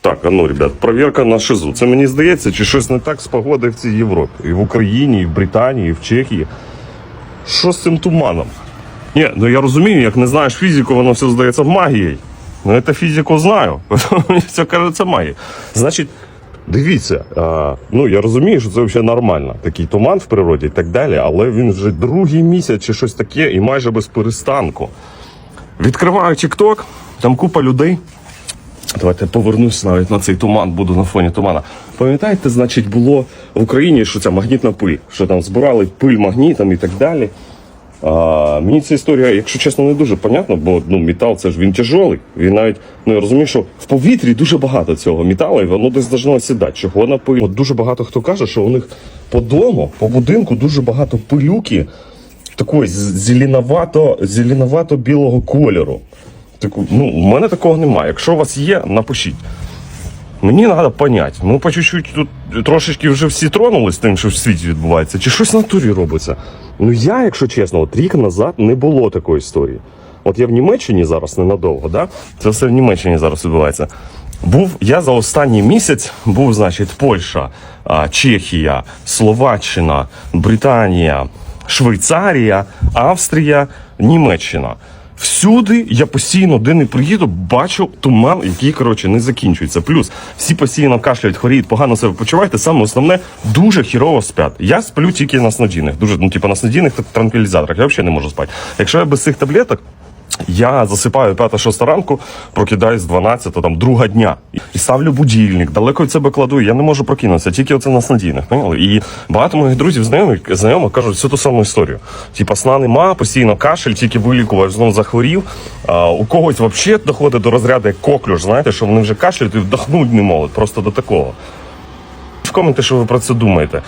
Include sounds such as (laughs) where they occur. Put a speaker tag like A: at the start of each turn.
A: Так, а ну, ребят, провірка на шизу. Це мені здається, чи щось не так з погодою в цій Європі. І в Україні, і в Британії, і в Чехії. Що з цим туманом? Ні, ну я розумію, як не знаєш фізику, воно все здається магією. Ну, я фізику знаю. (laughs) Мені все каже, це магія. Значить, дивіться, а, ну я розумію, що це взагалі нормально. Такий туман в природі і так далі, але він вже другий місяць чи щось таке, і майже без перестанку. Відкриваю TikTok, там купа людей. Давайте повернусь навіть на цей туман, буду на фоні тумана. Пам'ятаєте, значить, було в Україні, що ця магнітна пиль, що там збирали пиль магнітом і так далі. А, мені ця історія, якщо чесно, не дуже понятна, бо ну, метал це ж він тяжелий. Він навіть ну я розумію, що в повітрі дуже багато цього металу, і воно десь должно сідати. Чого на пиль? От дуже багато хто каже, що у них по дому, по будинку дуже багато пилюки такої зеленовато, зеленовато білого кольору. Таку, ну, у мене такого немає. Якщо у вас є, напишіть. Мені треба поняти. Ми по чуть-чуть тут трошечки вже всі тронулись тим, що в світі відбувається, чи щось в натурі робиться. Ну я, якщо чесно, от рік назад не було такої історії. От я в Німеччині зараз ненадовго, да? це все в Німеччині зараз відбувається. Був я за останній місяць був, значить, Польща, Чехія, Словаччина, Британія, Швейцарія, Австрія, Німеччина. Всюди я постійно, де не приїду, бачу туман, який коротше не закінчується. Плюс всі постійно кашляють, хворіють, погано себе почуваєте. Саме основне дуже хірово спять. Я сплю тільки на снодійних, дуже ну, типу на снодійних транквілізаторах. Я взагалі не можу спати. Якщо я без цих таблеток. Я засипаю 5-6 ранку, прокидаюсь 12, там друга дня. І ставлю будильник, далеко від себе кладу, я не можу прокинутися, тільки оце на снадійних. Поняли? І багато моїх друзів знайомих, знайомих кажуть всю ту саму історію. Типа сна нема, постійно кашель, тільки вилікував, знову захворів. А, у когось взагалі доходить до розряду як коклюш, знаєте, що вони вже кашляють і вдохнуть не можуть, просто до такого. В коменти, що ви про це думаєте.